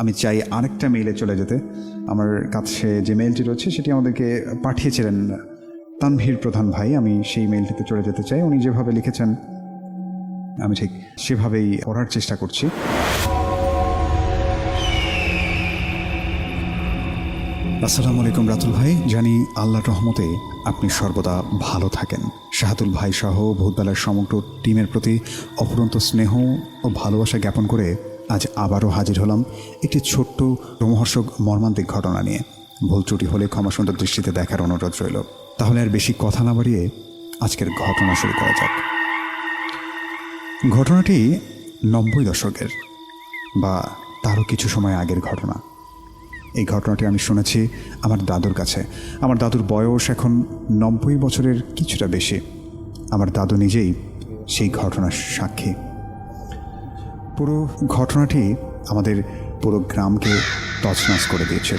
আমি চাই আরেকটা মেইলে চলে যেতে। আমার কাছে যে মেইলটি রয়েছে, সেটি আমাদেরকে পাঠিয়েছিলেন তানভীর প্রধান ভাই। আমি সেই মেইলটিতে চলে যেতে চাই। উনি যেভাবে লিখেছেন, আমি ঠিক সেভাবেই পড়ার চেষ্টা করছি। আসসালামু আলাইকুম রাতুল ভাই। জানি আল্লাহর রহমতে আপনি সর্বদা ভালো থাকেন। শাহাতুল ভাই সহ ভূতবেলার সমগ্র টিমের প্রতি অফুরন্ত স্নেহ ও ভালোবাসা জ্ঞাপন করে আজ আবারও হাজির হলাম একটি ছোট্ট রোমহর্ষক মর্মান্তিক ঘটনা নিয়ে। ভুল ত্রুটি হলে ক্ষমা সুন্দর দৃষ্টিতে দেখার অনুরোধ রইল। তাহলে আর বেশি কথা না বাড়িয়ে আজকের ঘটনা শুরু করা যাক। ঘটনাটি নব্বই দশকের বা তারও কিছু সময় আগের ঘটনা। এই ঘটনাটি আমি শুনেছি আমার দাদুর কাছে। আমার দাদুর বয়স এখন নব্বই বছরের কিছুটা বেশি। আমার দাদু নিজেই সেই ঘটনার সাক্ষী। পুরো ঘটনাটি আমাদের পুরো গ্রামকে তছনছ করে দিয়েছিল।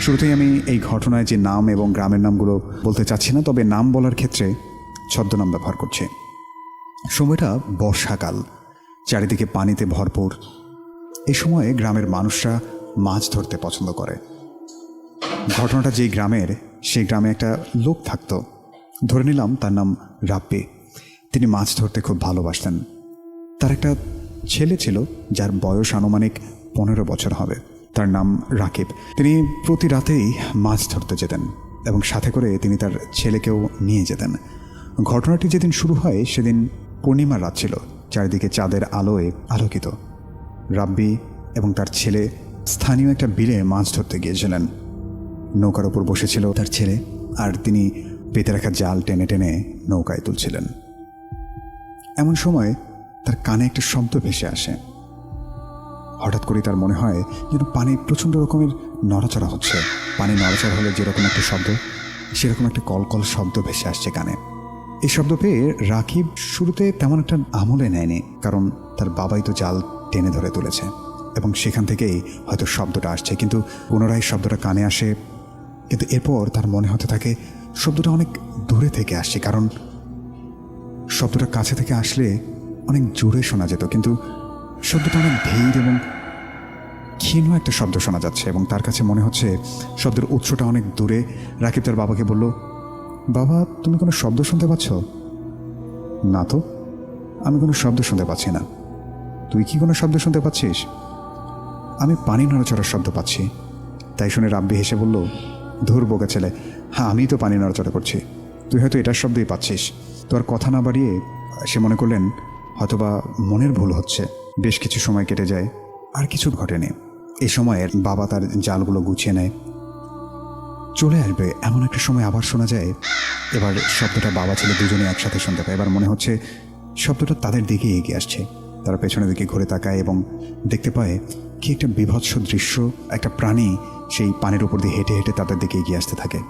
শুরুতেই আমি এই ঘটনায় যে নাম এবং গ্রামের নামগুলো বলতে চাচ্ছি না, তবে নাম বলার ক্ষেত্রে ছদ্মনাম ব্যবহার করছি। সময়টা বর্ষাকাল, চারিদিকে পানিতে ভরপুর। এই সময়ে গ্রামের মানুষরা মাছ ধরতে পছন্দ করে। ঘটনাটা যেই গ্রামের, সেই গ্রামে একটা লোক থাকতো। ধরে নিলাম তার নাম রাব্বি। তিনি মাছ ধরতে খুব ভালোবাসতেন। তার একটা ছেলে ছিল যার বয়স আনুমানিক পনেরো বছর হবে। তার নাম রাকিব। তিনি প্রতি রাতেই মাছ ধরতে যেতেন এবং সাথে করে তিনি তার ছেলেকেও নিয়ে যেতেন। ঘটনাটি যেদিন শুরু হয়, সেদিন পূর্ণিমার রাত ছিল। চারিদিকে চাঁদের আলোয় আলোকিত। রাব্বি এবং তার ছেলে স্থানীয় একটা বিলে মাছ ধরতে গিয়েছিলেন। নৌকার ওপর বসেছিল তার ছেলে আর তিনি পেতে রাখা জাল টেনে টেনে নৌকায় তুলছিলেন। এমন সময় তার কানে একটা শব্দ ভেসে আসে। হঠাৎ করে তার মনে হয় যেন পানি প্রচণ্ড রকমের নড়াচড়া হচ্ছে। পানি নড়াচড়া হলে যেরকম একটা শব্দ, সেরকম একটা কলকল শব্দ ভেসে আসছে কানে। এই শব্দ পেয়ে রাকিব শুরুতে তেমন একটা আমলে নেয়নি, কারণ তার বাবাই তো জাল টেনে ধরে তুলেছে। এবং সেখান থেকেই হয়তো শব্দটা আসছে, কিন্তু পুনরায় শব্দটা কানে আসে। কিন্তু এরপর তার মনে হতে থাকে, শব্দটা অনেক দূরে থেকে আসছে, কারণ শব্দটা কাছে থেকে আসলে অনেক জোরে শোনা যেত, কিন্তু শব্দটা অনেক ধীর এবং ক্ষীণ একটা শব্দ শোনা যাচ্ছে এবং তার কাছে মনে হচ্ছে শব্দের উৎসটা অনেক দূরে। রাকিব তার বাবাকে বলল, বাবা, তুমি কোনো শব্দ শুনতে পাচ্ছ? না তো, আমি কোনো শব্দ শুনতে পাচ্ছি না। তুই কি কোনো শব্দ শুনতে পাচ্ছিস? আমি পানি নড়াচড়ার শব্দ পাচ্ছি। তাই শুনে রাব্বি হেসে বলল, ধুর বোকা ছেলে হ্যাঁ আমি তো পানি নড়াচড়া করছি। তুই হয়তো এটার শব্দই পাচ্ছিস। তোর কথা না বাড়িয়ে সে মনে করলেন হয়তোবা মনের ভুল হচ্ছে। বেশ কিছু সময় কেটে যায়, আর কিছু ঘটেনি। এই সময়ে বাবা তার জালগুলো গুছিয়ে নেয়। চলে আসবে এমন একটা সময় আবার শোনা যায়। এবার শব্দটা বাবা ছেলে দুজনে একসাথে শুনতে পায়। এবার মনে হচ্ছে শব্দটা তাদের দিকে এগিয়ে আসছে। তারা পেছনের দিকে ঘুরে তাকায় এবং দেখতে পায় কি একটা বিভৎস দৃশ্য, একটা প্রাণী সেই পানির উপর দিয়ে হেঁটে হেঁটে তাদের দিকে এগিয়ে আসতে থাকে।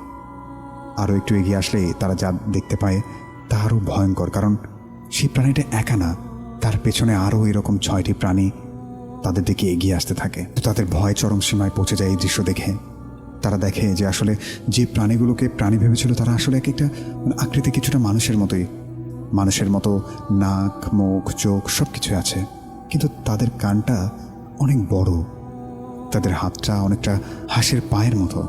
আরও একটু এগিয়ে আসলেই তারা যা দেখতে পায় তা আরও ভয়ঙ্কর, কারণ সেই প্রাণীটা একা না, তার পেছনে আরও এরকম ছয়টি প্রাণী তাদের দিকে এগিয়ে আসতে থাকে। তো তাদের ভয় চরম সীমায় পৌঁছে যায় এই দৃশ্য দেখে। তারা দেখে যে আসলে যে প্রাণীগুলোকে প্রাণী ভেবেছিল, তারা আসলে এক একটা মানে আকৃতি কিছুটা মানুষের মতোই। মানুষের মতো নাক, মুখ, চোখ সব কিছু আছে। কিন্তু তাদের কানটা অনেক বড়। তাদের হাতটা অনেকটা হাঁসের পায়ের মতো।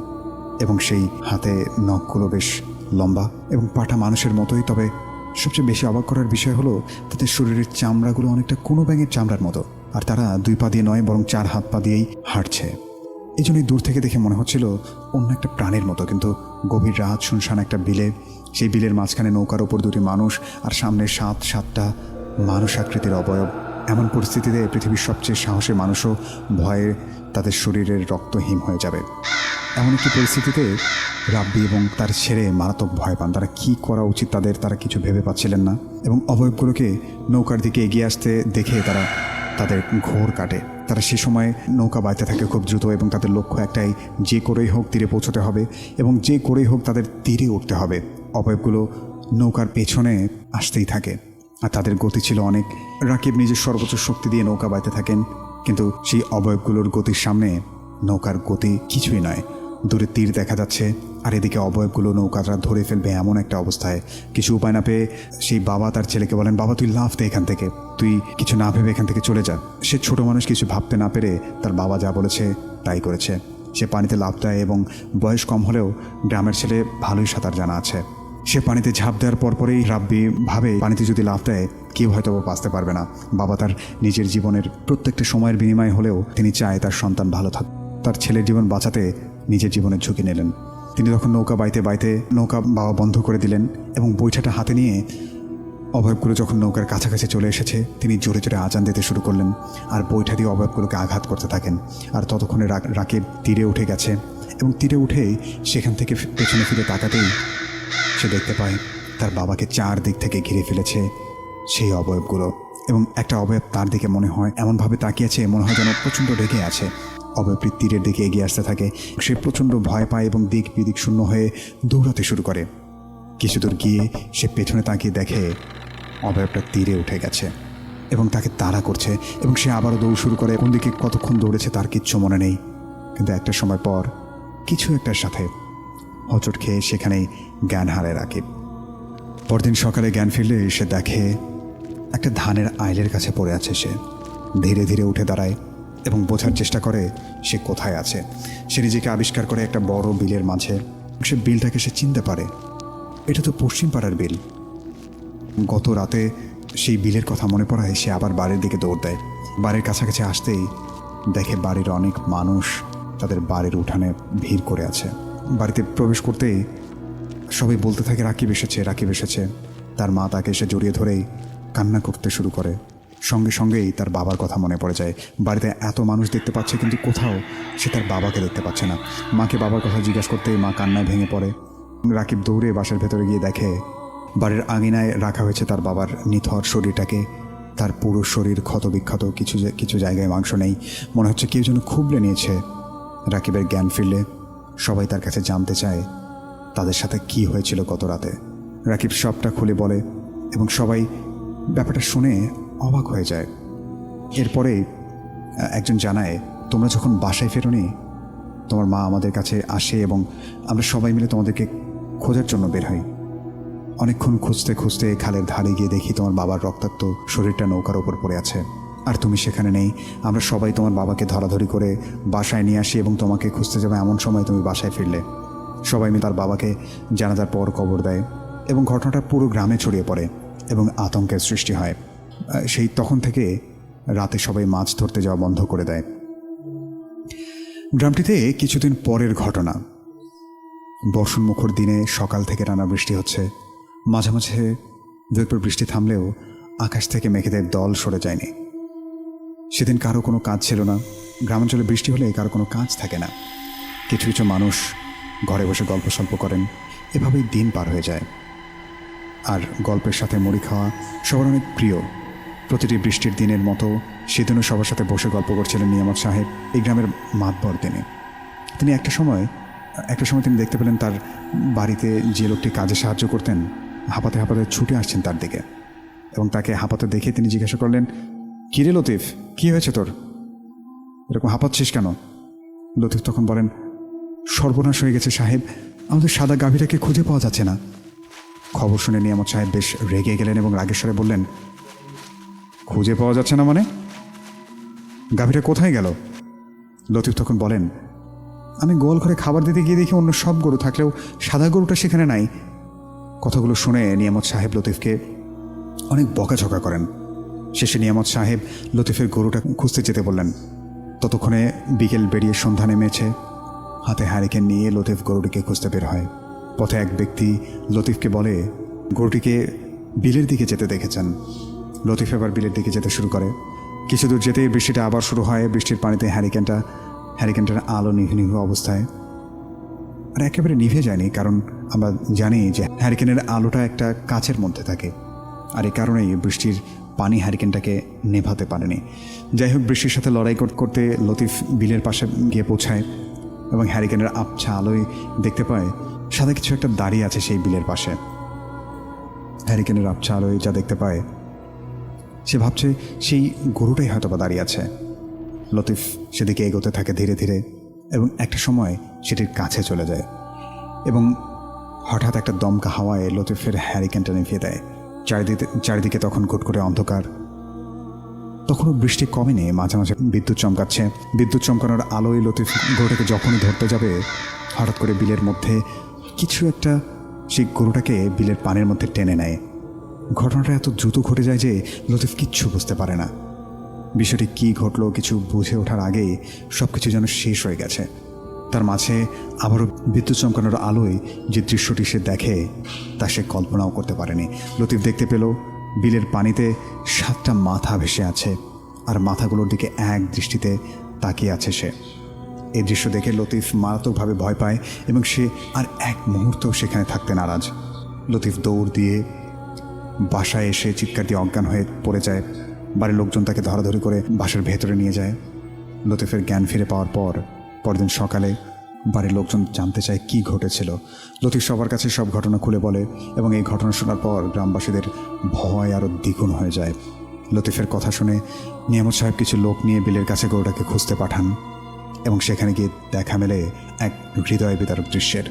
এবং সেই হাতে নখগুলো বেশ লম্বা এবং পাটা মানুষের মতোই, তবে সবচেয়ে বেশি অবাক করার বিষয় হলো তাদের শরীরের চামড়াগুলো অনেকটা কোনো ব্যাঙের চামড়ার মতো, আর তারা দুই পা দিয়ে নয়, বরং চার হাত পা দিয়েই হাঁটছে। এই জন্যই দূর থেকে দেখে মনে হচ্ছিল অন্য একটা প্রাণের মতো, কিন্তু গভীর রাত শুনশান একটা বিলে, সেই বিলের মাঝখানে নৌকার ওপর দুটি মানুষ আর সামনে সাত সাতটা মানুষ আকৃতির অবয়ব। এমন পরিস্থিতিতে পৃথিবীর সবচেয়ে সাহসী মানুষও ভয়ে তাদের শরীরের রক্তহীন হয়ে যাবে। এমন একটি পরিস্থিতিতে রাব্বি এবং তার ছেড়ে মারাত্মক ভয় পান। তারা কী করা উচিত তাদের? তারা কিছু ভেবে পাচ্ছিলেন না। এবং অবয়বগুলোকে নৌকার দিকে এগিয়ে আসতে দেখে তারা তাদের ঘোর কাটে। তারা সে সময় নৌকা বাইতে থাকে খুব দ্রুত এবং তাদের লক্ষ্য একটাই, যে করেই হোক তীরে পৌঁছতে হবে এবং যে করেই হোক তাদের তীরে উঠতে হবে। অবয়বগুলো নৌকার পেছনে আসতেই থাকে। আর তাদের গতি ছিল অনেক। রাকিব নিজের সর্বোচ্চ শক্তি দিয়ে নৌকা বাইতে থাকেন। কিন্তু সেই অবয়বগুলোর গতির সামনে নৌকার গতি কিছুই নয়। দূরে তীর দেখা যাচ্ছে, আর এদিকে অবয়বগুলো নৌকাটা ধরে ফেলবে এমন একটা অবস্থায়। কিছু উপায় না পেয়ে সেই বাবা তার ছেলেকে বলেন, বাবা, তুই লাফ দে এখান থেকে। তুই কিছু না ভেবে এখান থেকে চলে যা। সে ছোট মানুষ কিছু ভাবতে না পেরে তার বাবা যা বলেছে তাই করেছে। সে পানিতে লাফ দেয় এবং বয়স কম হলেও গ্রামের ছেলে ভালোই সাঁতার জানা আছে। সে পানিতে ঝাঁপ দেওয়ার পরপরেই রাব্বি ভাবে পানিতে যদি লাফ দেয়, কেউ হয়তো বাঁচতে পারবে না। বাবা তার নিজের জীবনের প্রত্যেকটা সময়ের বিনিময় হলেও তিনি চায় তার সন্তান ভালো থাক। তার ছেলের জীবন বাঁচাতে নিজের জীবনের ঝুঁকি নিলেন। তিনি তখন নৌকা বাইতে বাইতে নৌকা বাবা বন্ধ করে দিলেন এবং বৈঠাটা হাতে নিয়ে অভয়গুলো যখন নৌকার কাছাকাছি চলে এসেছে, তিনি জোরে জোরে আজান দিতে শুরু করলেন আর বৈঠা দিয়ে অভয়গুলোকে আঘাত করতে থাকেন। আর ততক্ষণে রা- রাকিব তীরে উঠে গেছে এবং তীরে উঠেই সেখান থেকে পেছনে ফিরে তাকাতেই সে দেখতে পায় তার বাবাকে চার দিক থেকে ঘিরে ফেলেছে সেই অবয়বগুলো এবং একটা অবয়ব তার দিকে মনে হয় এমনভাবে তাকিয়েছে, মনে হয় যেন প্রচণ্ড রেগে আছে। অবয়বটি তীরের দিকে এগিয়ে আসতে থাকে। সে প্রচণ্ড ভয় পায় এবং দিক বিদিক শূন্য হয়ে দৌড়াতে শুরু করে। কিছু দূর গিয়ে সে পেছনে তাকিয়ে দেখে অবয়বটা তীরে উঠে গেছে এবং তাকে তাড়া করছে এবং সে আবারও দৌড় শুরু করে। কোন দিকে কতক্ষণ দৌড়েছে তার কিচ্ছু মনে নেই। কিন্তু একটা সময় পর কিছু একটার সাথে হচট খেয়ে সেখানেই জ্ঞান হারে রাকিব। পরদিন সকালে জ্ঞান ফিরলে সে দেখে একটা ধানের আইলের কাছে পড়ে আছে সে। ধীরে ধীরে উঠে দাঁড়ায়। এবং বোঝার চেষ্টা করে সে কোথায় আছে। সে নিজেকে আবিষ্কার করে একটা বড় বিলের মাঝে। সে বিলটাকে সে চিনতে পারে। এটা তো পশ্চিম পাড়ার বিল। গত রাতে সেই বিলের কথা মনে পড়ায় সে আবার বাড়ির দিকে দৌড় দেয়। বাড়ির কাছাকাছি আসতেই দেখে বাড়ির অনেক মানুষ তাদের বাড়ির উঠানে ভিড় করে আছে। বাড়িতে প্রবেশ করতেই সবাই বলতে থাকে, রাকিব এসেছে রাকিব এসেছে। তার মা তাকে এসে জড়িয়ে ধরেই কান্না করতে শুরু করে। সঙ্গে সঙ্গেই তার বাবার কথা মনে পড়ে যায়। বাড়িতে এত মানুষ দেখতে পাচ্ছে, কিন্তু কোথাও সে তার বাবাকে দেখতে পাচ্ছে না। মাকে বাবার কথা জিজ্ঞাসা করতেই মা কান্নায় ভেঙে পড়ে। রাকিব দৌড়ে বাসার ভেতরে গিয়ে দেখে, বাড়ির আঙিনায় রাখা হয়েছে তার বাবার নিথর শরীরটাকে। তার পুরো শরীর ক্ষতবিক্ষত, কিছু কিছু জায়গায় মাংস নেই। মনে হচ্ছে কেউ যেন খুবলে নিয়েছে। রাকিবের জ্ঞান ফিরলে, সবাই তার কাছে জানতে চায়, তাদের সাথে কি হয়েছিল গত রাতে। রাকিব সবটা খুলে বলে এবং সবাই ব্যাপারটা শুনে অবাক হয়ে যায়। এরপরে একজন জানায়, তোমরা যখন বাসায় ফেরোনি, তোমার মা আমাদের কাছে আসে এবং আমরা সবাই মিলে তোমাদেরকে খোঁজার জন্য বের হই। অনেকক্ষণ খুঁজতে খুঁজতে খালের ধারে গিয়ে দেখি তোমার বাবার রক্তাক্ত শরীরটা নৌকার ওপর পড়ে আছে। আর তুমি সেখানে নেই। আমরা সবাই তোমার বাবাকে ধরাধরি করে বাসায় নিয়ে আসি এবং তোমাকে খুঁজতে যাবে এমন সময় তুমি বাসায় ফিরলে। সবাই মিলে তার বাবাকে জানাজার পর কবর দেয় এবং ঘটনাটা পুরো গ্রামে ছড়িয়ে পড়ে এবং আতঙ্কের সৃষ্টি হয়। সেই তখন থেকে রাতে সবাই মাছ ধরতে যাওয়া বন্ধ করে দেয়। গ্রামটিতে কিছুদিন পরের ঘটনা। বর্ষণমুখর দিনে সকাল থেকে টানা বৃষ্টি হচ্ছে। মাঝে মাঝে দু একবার বৃষ্টি থামলেও আকাশ থেকে মেঘেদের দল সরে যায়নি। সেদিন কারও কোনো কাজ ছিল না। গ্রামাঞ্চলে বৃষ্টি হলে কারও কোনো কাজ থাকে না। কিছু কিছু মানুষ ঘরে বসে গল্প সল্প করেন। এভাবেই দিন পার হয়ে যায়। আর গল্পের সাথে মুড়ি খাওয়া সবার অনেক প্রিয়। প্রতিটি বৃষ্টির দিনের মতো সেদিনও সবার সাথে বসে গল্প করছিলেন নিয়ামত সাহেব এই গ্রামের মাতবর দিনে তিনি একটা সময় একটা সময় তিনি দেখতে পেলেন তার বাড়িতে যে লোকটি কাজে সাহায্য করতেন, হাঁপাতে হাঁপাতে ছুটে আসছেন তার দিকে। এবং তাকে হাঁপাতে দেখে তিনি জিজ্ঞাসা করলেন কিরে লতিফ? কি হয়েছে তোর? এরকম হাঁপাচ্ছিস কেন? লতিফ তখন বলেন, সর্বনাশ হয়ে গেছে সাহেব। আমাদের সাদা গাভীটাকে খুঁজে পাওয়া যাচ্ছে না। খবর শুনে নিয়ামত সাহেব বেশ রেগে গেলেন এবং রাগেশ্বরে বললেন খুঁজে পাওয়া যাচ্ছে না মানে? গাভীটা কোথায় গেল? লতিফ তখন বলেন, আমি গোয়াল ঘরে খাবার দিতে গিয়ে দেখি অন্য সব গরু থাকলেও সাদা গরুটা সেখানে নাই। কথাগুলো শুনে নিয়ামত সাহেব লতিফকে অনেক বকাঝকা করেন। শেষে নিয়ামত সাহেব লতিফের গরুটা খুঁজতে যেতে বললেন। ততক্ষণে বিকেল বেরিয়ে সন্ধ্যা নেমেছে। হাতে হ্যারিকেন নিয়ে লতিফ গরুটিকে খুঁজতে বের হয়। পথে এক ব্যক্তি লতিফকে বলে, গরুটিকে বিলের দিকে যেতে দেখেছেন। লতিফ এবার বিলের দিকে যেতে শুরু করে। কিছু দূর যেতেই বৃষ্টিটা আবার শুরু হয়, বৃষ্টির পানিতে হ্যারিকেনটা হ্যারিকেনটার আলো নিভু নিভু অবস্থায়। আর একেবারে নিভে যায়নি, কারণ আমরা জানি যে হ্যারিকেনের আলোটা একটা কাচের মধ্যে থাকে। আর এই কারণেই বৃষ্টির পানি হ্যারিকেনটাকে নেভাতে পারেনি। যাই হোক, বৃষ্টির সাথে লড়াই করতে করতে লতিফ বিলের পাশে গিয়ে পৌঁছায় এবং হ্যারিকেনের আবছা আলোয় দেখতে পায়, সাদা কিছু একটা দাঁড়িয়ে আছে সেই বিলের পাশে। হ্যারিকেনের আবছা আলোয় যা দেখতে পায় সে ভাবছে সেই গরুটাই হয়তো বা দাঁড়িয়ে আছে। লতিফ সেদিকে এগোতে থাকে ধীরে ধীরে এবং একটা সময় সেটির কাছে চলে যায় এবং হঠাৎ একটা দমকা হাওয়ায় লতিফের হ্যারিকেনটা নিভিয়ে দেয়। চারিদিকে চারিদিকে তখন ঘুট করে অন্ধকার। তখনও বৃষ্টি কমে কমেনি, মাঝে মাঝে বিদ্যুৎ চমকাচ্ছে। বিদ্যুৎ চমকানোর আলোয় লতিফ গরুটাকে যখনই ধরতে যাবে, হঠাৎ করে বিলের মধ্যে কিছু একটা সেই গরুটাকে বিলের পানির মধ্যে টেনে নেয়। ঘটনাটা এত দ্রুত ঘটে যায় যে লতিফ কিচ্ছু বুঝতে পারে না। বিষয়টি কী ঘটলো, কিছু বুঝে ওঠার আগেই সব কিছু যেন শেষ হয়ে গেছে। তার মাঝে আবারও বিদ্যুৎ চমকানোর আলোয় যে দৃশ্যটি সে দেখে, তা সে কল্পনাও করতে পারেনি। লতিফ দেখতে পেল, বিলের পানিতে সাতটা মাথা ভেসে আছে আর মাথাগুলোর দিকে এক দৃষ্টিতে তাকিয়ে আছে সে। এই দৃশ্য দেখে লতিফ মারাত্মকভাবে ভয় পায় এবং সে আর এক মুহূর্তও সেখানে থাকতে নারাজ। লতিফ দৌড় দিয়ে বাসায় এসে চিৎকার দিয়ে অজ্ঞান হয়ে পড়ে যায়। বাড়ির লোকজন তাকে ধরাধরি করে বাসার ভেতরে নিয়ে যায়। লতিফের জ্ঞান ফিরে পাওয়ার পর পরদিন সকালে বাড়ির লোকজন জানতে চায় কি ঘটেছিল। লতিফ সবার কাছে সব ঘটনা খুলে বলে এবং এই ঘটনা শোনার পর গ্রামবাসীদের ভয় আরও দ্বিগুণ হয়ে যায়। লতিফের কথা শুনে নিয়ামত সাহেব কিছু লোক নিয়ে বিলের কাছে গরুটাকে খুঁজতে পাঠান এবং সেখানে গিয়ে দেখা মেলে এক হৃদয় বিদারক দৃশ্যের।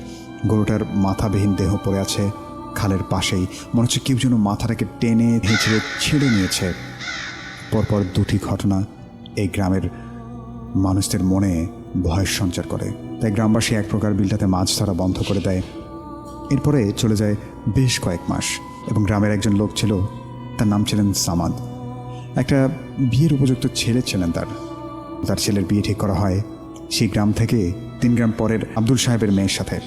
গরুটার মাথাবিহীন দেহ পড়ে আছে। খালের পাশেই। মনে হচ্ছে কেউ যেন মাথাটাকে টেনে হেঁচড়ে ছেড়ে নিয়েছে। পরপর দুটি ঘটনা এই গ্রামের মানুষদের মনে ভয়ের সঞ্চার করে। তাই গ্রামবাসী এক প্রকার বিলটাতে মাছ ধরা বন্ধ করে দেয়। এরপরে চলে যায় বেশ কয়েক মাস এবং গ্রামের একজন লোক ছিল, তার নাম ছিলেন সামাদ। একটা বিয়ের উপযুক্ত ছেলে ছিলেন তার। তার ছেলের বিয়ে ঠিক করা হয় সেই গ্রাম থেকে তিন গ্রাম পরের আব্দুল সাহেবের মেয়ের সাথে।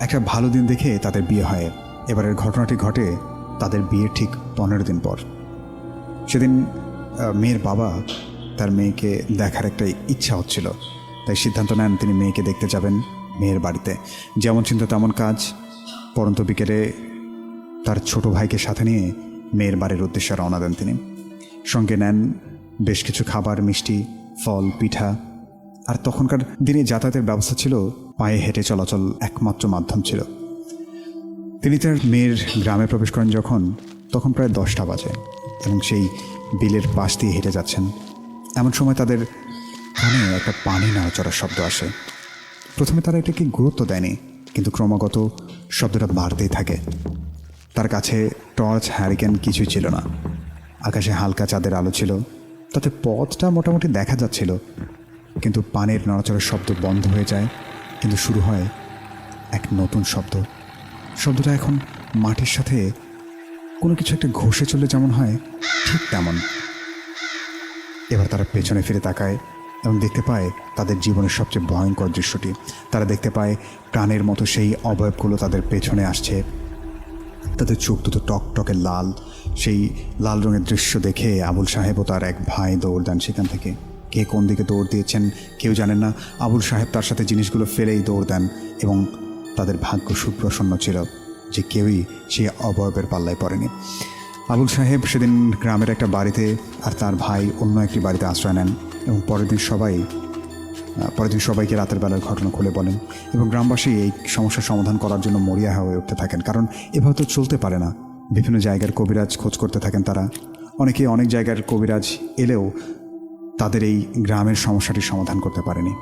একটা ভালো দিন দেখে তাদের বিয়ে হয়। এবারের ঘটনাটি ঘটে তাদের বিয়ের ঠিক পনেরো দিন পর। সেদিন মেয়ের বাবা তার মেয়েকে দেখার একটা ইচ্ছা হচ্ছিল। তাই সিদ্ধান্ত নেন তিনি মেয়েকে দেখতে যাবেন মেয়ের বাড়িতে। যেমন চিন্তা তেমন কাজ। পরন্ত বিকেলে তার ছোট ভাইকে সাথে নিয়ে মেয়ের বাড়ির উদ্দেশ্যে রওনা দেন তিনি। সঙ্গে নেন বেশ কিছু খাবার, মিষ্টি, ফল, পিঠা। আর তখনকার দিনে যাতায়াতের ব্যবস্থা ছিল, পায়ে হেঁটে চলাচল একমাত্র মাধ্যম ছিল। তিনি তার মেয়ের গ্রামে প্রবেশ করেন যখন, তখন প্রায় দশটা বাজে, এবং সেই বিলের পাশ দিয়ে হেঁটে যাচ্ছেন। এমন সময় তাদের কানে একটা পানি নাড়াচড়ার শব্দ আসে। প্রথমে তারা এটাকে গুরুত্ব দেয়নি, কিন্তু ক্রমাগত শব্দটা বাড়তেই থাকে। তার কাছে টর্চ হ্যারিকেন কিছুই ছিল না। আকাশে হালকা চাঁদের আলো ছিল, তাতে পথটা মোটামুটি দেখা যাচ্ছিল। কিন্তু পানির নড়াচড়ার শব্দ বন্ধ হয়ে যায়, কিন্তু শুরু হয় এক নতুন শব্দ। শব্দটা এখন মাটির সাথে কোনো কিছু একটা ঘষে চলে যেমন হয়, ঠিক তেমন। এবার তারা পেছনে ফিরে তাকায় এবং দেখতে পায় তাদের জীবনের সবচেয়ে ভয়ঙ্কর দৃশ্যটি। তারা দেখতে পায় প্রাণের মতো সেই অবয়বগুলো তাদের পেছনে আসছে। তাদের চোখ দুটো টকটকে লাল। সেই লাল রঙের দৃশ্য দেখে আবুল সাহেব ও তার এক ভাই দৌড় দেন সেখান থেকে। কে কোন দিকে দৌড় দিয়েছেন কেউ জানেন না। আবুল সাহেব তার সাথে জিনিসগুলো ফেলেই দৌড় দেন এবং তাদের ভাগ্য সুপ্রসন্ন ছিল যে কেউই সে অবয়বের পাল্লায় পড়েনি। আবুল সাহেব সেদিন গ্রামের একটা বাড়িতে আর তার ভাই অন্য একটি বাড়িতে আশ্রয় নেন এবং পরের দিন সবাই পরের দিন সবাইকে রাতের বেলার ঘটনা খুলে বলেন এবং গ্রামবাসী এই সমস্যার সমাধান করার জন্য মরিয়া হয়ে উঠতে থাকেন। কারণ এভাবে তো চলতে পারে না। বিভিন্ন জায়গার কবিরাজ খোঁজ করতে থাকেন তারা। অনেকে অনেক জায়গার কবিরাজ এলেও তাদের এই গ্রামের সমস্যাটির সমাধান করতে পারেনি।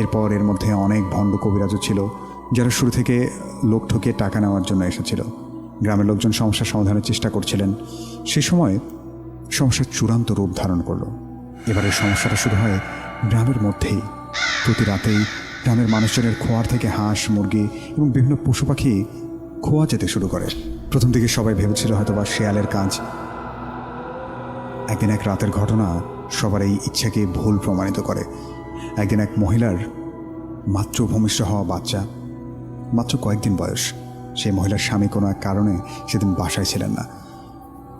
এরপর এর মধ্যে অনেক ভণ্ড কবিরাজও ছিল। যারা শুরু থেকে লোক ঠকিয়ে টাকা নেওয়ার জন্য এসেছিল, গ্রামের লোকজন সমস্যার সমাধানের চেষ্টা করছিলেন, সে সময় সমস্যার চূড়ান্ত রূপ ধারণ করল। এবারের সমস্যাটা শুরু হয় গ্রামের মধ্যেই। প্রতি রাতেই গ্রামের মানুষজনের খোয়ার থেকে হাঁস, মুরগি এবং বিভিন্ন পশু পাখি খোয়া যেতে শুরু করে। প্রথম দিকে সবাই ভেবেছিল হয়তো বা শেয়ালের কাজ। একদিন এক রাতের ঘটনা সবার এই ইচ্ছাকে ভুল প্রমাণিত করে। একদিন এক মহিলার মাত্র ভূমিষ্ঠ হওয়া বাচ্চা মাত্র কয়েকদিন বয়স। সেই মহিলার স্বামী কোনো এক কারণে সেদিন বাসায় ছিলেন না।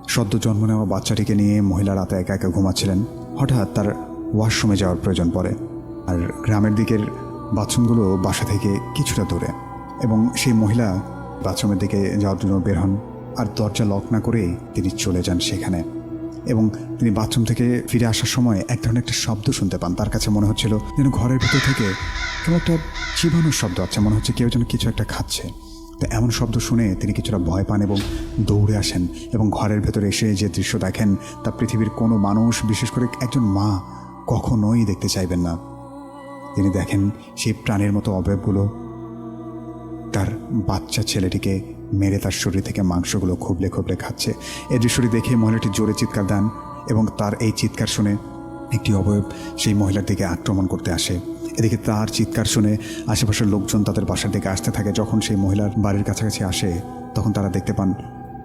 সদ্য জন্ম নেওয়া বাচ্চাটিকে নিয়ে মহিলা রাতে একা একা ঘুমাচ্ছিলেন। হঠাৎ তার ওয়াশরুমে যাওয়ার প্রয়োজন পড়ে। আর গ্রামের দিকের বাথরুমগুলো বাসা থেকে কিছুটা দূরে। এবং সেই মহিলা বাথরুমের দিকে যাওয়ার জন্য বের হন। আর দরজা লক না করেই তিনি চলে যান সেখানে। এবং তিনি বাথরুম থেকে ফিরে আসার সময় এক ধরনের একটা শব্দ শুনতে পান। তার কাছে মনে হচ্ছিল যেন ঘরের ভিতর থেকে কেমন একটা চিবানোর শব্দ আছে, মনে হচ্ছে কেউ যেন কিছু একটা খাচ্ছে। তো এমন শব্দ শুনে তিনি কিছুটা ভয় পান এবং দৌড়ে আসেন এবং ঘরের ভেতরে এসে যে দৃশ্য দেখেন, তা পৃথিবীর কোনো মানুষ, বিশেষ করে একজন মা, কখনোই দেখতে চাইবেন না। তিনি দেখেন সেই প্রাণের মতো অবয়বগুলো। তার বাচ্চা ছেলেটিকে মেরে তার শরীর থেকে মাংসগুলো খুবলে খুবলে খাচ্ছে। এই দৃশ্যটি দেখে মহিলাটি জোরে চিৎকার দেন এবং তার এই চিৎকার শুনে একটি অবয়ব সেই মহিলার দিকে আক্রমণ করতে আসে। এদিকে তার চিৎকার শুনে আশেপাশের লোকজন তাদের বাসার দিকে আসতে থাকে। যখন সেই মহিলার বাড়ির কাছাকাছি আসে, তখন তারা দেখতে পান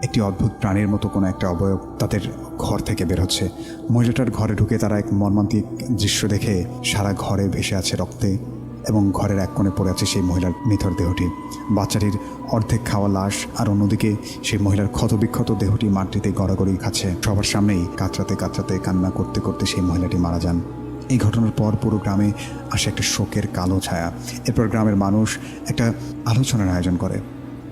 একটি অদ্ভুত প্রাণীর মতো কোনো একটা অবয়ব তাদের ঘর থেকে বের হচ্ছে। মহিলাটার ঘরে ঢুকে তারা এক মর্মান্তিক দৃশ্য দেখে সারা ঘরে ভেসে আছে রক্তে। এবং ঘরের এক কোণে পড়ে আছে সেই মহিলার নিথর দেহটি। বাচ্চাটির অর্ধেক খাওয়া লাশ আর অন্যদিকে সেই মহিলার ক্ষতবিক্ষত দেহটি মাটিতে গড়াগড়ি খাচ্ছে সবার সামনেই কাতরাতে কাতরাতে কান্না করতে করতে সেই মহিলাটি মারা যান। এই ঘটনার পর পুরো গ্রামে আসে একটা শোকের কালো ছায়া। এরপর গ্রামের মানুষ একটা আলোচনার আয়োজন করে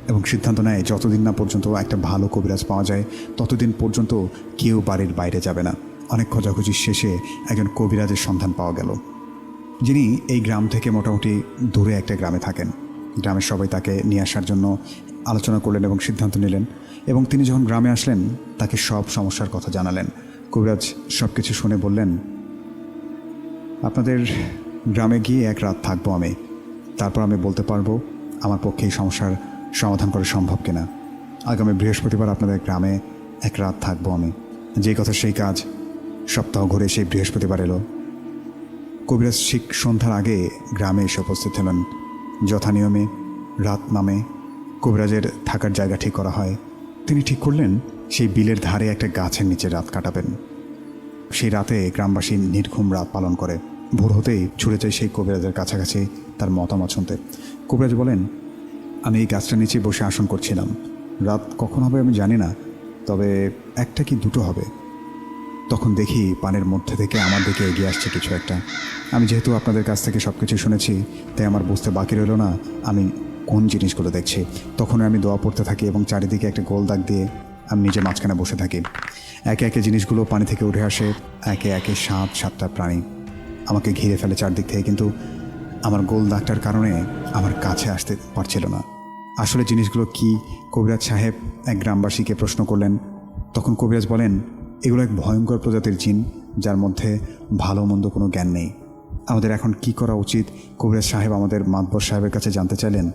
এবং সিদ্ধান্ত নেয়, যতদিন না পর্যন্ত একটা ভালো কবিরাজ পাওয়া যায়, ততদিন পর্যন্ত কেউ বাড়ির বাইরে যাবে না। অনেক খোঁজাখুঁজি শেষে একজন কবিরাজের সন্ধান পাওয়া গেল। যিনি এই গ্রাম থেকে মোটামুটি দূরে একটা গ্রামে থাকেন। গ্রামের সবাই তাকে নিয়ে আসার জন্য আলোচনা করলেন এবং সিদ্ধান্ত নিলেন এবং তিনি যখন গ্রামে আসলেন, তাকে সব সমস্যার কথা জানালেন। কবিরাজ সব কিছু শুনে বললেন, আপনাদের গ্রামে গিয়ে এক রাত থাকব আমি। তারপর আমি বলতে পারব আমার পক্ষে এই সমস্যার সমাধান করা সম্ভব কিনা। আগামী বৃহস্পতিবার আপনাদের গ্রামে এক রাত থাকব আমি। যে কথা সেই কাজ সপ্তাহ ঘুরে সেই বৃহস্পতিবার এলো। কবিরাজ ঠিক সন্ধ্যার আগে গ্রামে এসে উপস্থিত হলেন। যথানিয়মে রাত নামে কবিরাজের থাকার জায়গা ঠিক করা হয়। তিনি ঠিক করলেন, সেই বিলের ধারে একটা গাছের নিচে রাত কাটাবেন। সেই রাতে গ্রামবাসী নির্ঘুম রাত পালন করে। ভোর হতেই ছুটে যায় সেই কবিরাজের কাছাকাছি তার মতামত শুনতে। কবিরাজ বলেন, আমি এই গাছটার নিচে বসে আসন করছিলাম। রাত কখন হবে আমি জানি না, তবে একটা কি দুটো হবে। তখন দেখি পানের মধ্যে থেকে আমার দিকে এগিয়ে আসছে কিছু একটা। আমি যেহেতু আপনাদের কাছ থেকে সব কিছু শুনেছি, তাই আমার বুঝতে বাকি রইল না, আমি কোন জিনিসগুলো দেখছি। তখন আমি দোয়া পড়তে থাকি এবং চারিদিকে একটা গোল দাগ দিয়ে আমি নিজে মাঝখানে বসে থাকি। একে একে জিনিসগুলো পানি থেকে উঠে আসে, একে একে সাত সাতটা প্রাণী। আমাকে ঘিরে ফেলে চারদিক থেকে, কিন্তু আমার গোল দাগটার কারণে আমার কাছে আসতে পারছিল না। আসলে জিনিসগুলো কি? কবিরাজ সাহেব এক গ্রামবাসীকে প্রশ্ন করলেন। তখন কবিরাজ বলেন এগুলো এক ভয়ঙ্কর প্রজাতির জিন যার মধ্যে ভালো মন্দ কোনো জ্ঞান নেই। আমাদের এখন কি করা উচিত? কবিরাজ সাহেব আমাদের মাতবর সাহেবের কাছে জানতে চাইলেন।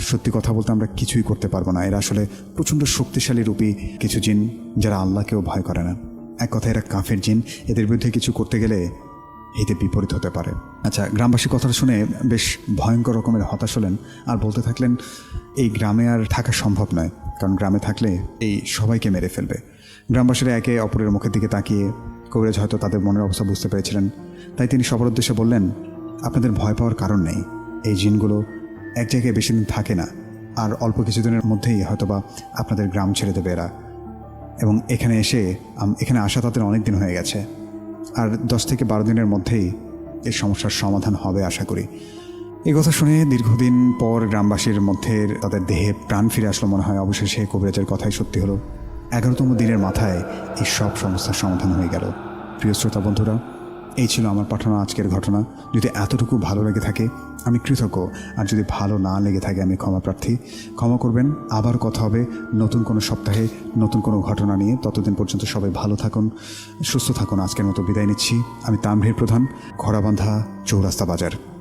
সত্যি কথা বলতে আমরা কিছুই করতে পারব না। এরা আসলে প্রচণ্ড শক্তিশালী রূপী কিছু জিন, যারা আল্লাহকেও ভয় করে না। এক কথা এরা কাফের জিন। এদের বিরুদ্ধে কিছু করতে গেলে এতে বিপরীত হতে পারে। আচ্ছা গ্রামবাসী কথাটা শুনে বেশ ভয়ঙ্কর রকমের হতাশ হলেন আর বলতে থাকলেন, এই গ্রামে আর থাকা সম্ভব নয়। কারণ গ্রামে থাকলে এই সবাইকে মেরে ফেলবে। গ্রামবাসীরা একে অপরের মুখের দিকে তাকিয়ে কবিরাজ হয়তো তাদের মনের অবস্থা বুঝতে পেরেছিলেন। তাই তিনি সবার উদ্দেশ্যে বললেন, আপনাদের ভয় পাওয়ার কারণ নেই। এই জিনগুলো এক জায়গায় বেশি দিন থাকে না। আর অল্প কিছুদিনের মধ্যেই হয়তোবা আপনাদের গ্রাম ছেড়ে দেবে এরা। এবং এখানে এসে এখানে আসা তাদের অনেক দিন হয়ে গেছে। আর দশ থেকে বারো দিনের মধ্যেই এই সমস্যার সমাধান হবে আশা করি। এই কথা শুনে দীর্ঘদিন পর গ্রামবাসীর মধ্যে তাদের দেহে প্রাণ ফিরে আসলো মনে হয়। অবশেষে কবিরাজের কথাই সত্যি হলো। এগারোতম দিনের মাথায় এই সব সমস্যার সমাধান হয়ে গেল। প্রিয় শ্রোতা বন্ধুরা, এই ছিল আমার পাঠানো আজকের ঘটনা। যদি এতটুকু ভালো লেগে থাকে, আমি কৃতজ্ঞ। আর যদি ভালো না লেগে থাকে, আমি ক্ষমা প্রার্থী। ক্ষমা করবেন। আবার কথা হবে নতুন কোনো সপ্তাহে নতুন কোনো ঘটনা নিয়ে। ততদিন পর্যন্ত সবাই ভালো থাকুন, সুস্থ থাকুন। আজকের মতো বিদায় নিচ্ছি। আমি তামভীর প্রধান, ঘোড়াবান্ধা, চৌরাস্তা বাজার।